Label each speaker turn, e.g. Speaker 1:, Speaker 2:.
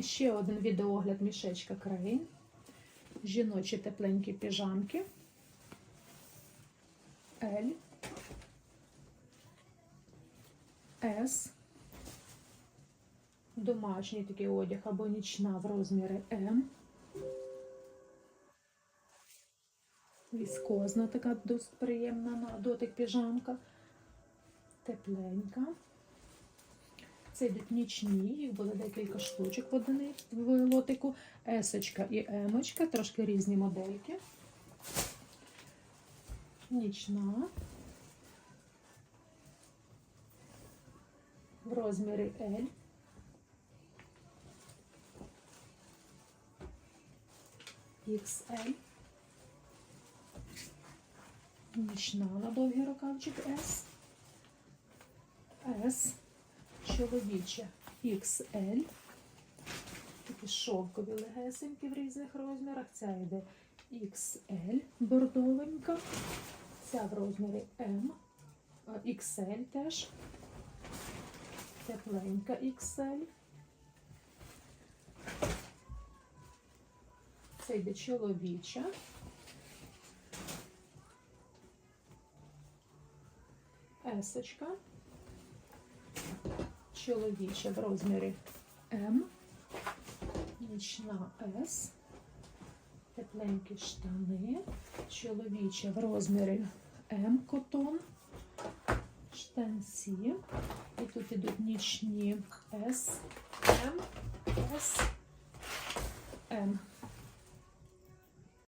Speaker 1: Ще один відеогляд мішечка Крейн. Жіночі тепленькі піжамки. L. S. Домашній такий одяг або нічна в розмірі М. Віскозна така досить приємна на дотик піжамка. Тепленька. Це йдуть нічні, їх буде декілька штучок в одиниць в лотику. Есочка і емочка, трошки різні модельки. Нічна. В розмірі L. XL. Нічна на довгий рукавчик S. S. Чоловіча XL. Такі шовкові легесенькі в різних розмірах. Ця йде XL бордовенька. Ця в розмірі M. XL теж. Тепленька XL. Це йде чоловіча. Есочка. Чоловіча в розмірі М. Нічна С. Тепленькі штани. Чоловіча в розмірі М котон. Штанці. І тут ідуть нічні С, М, С, М.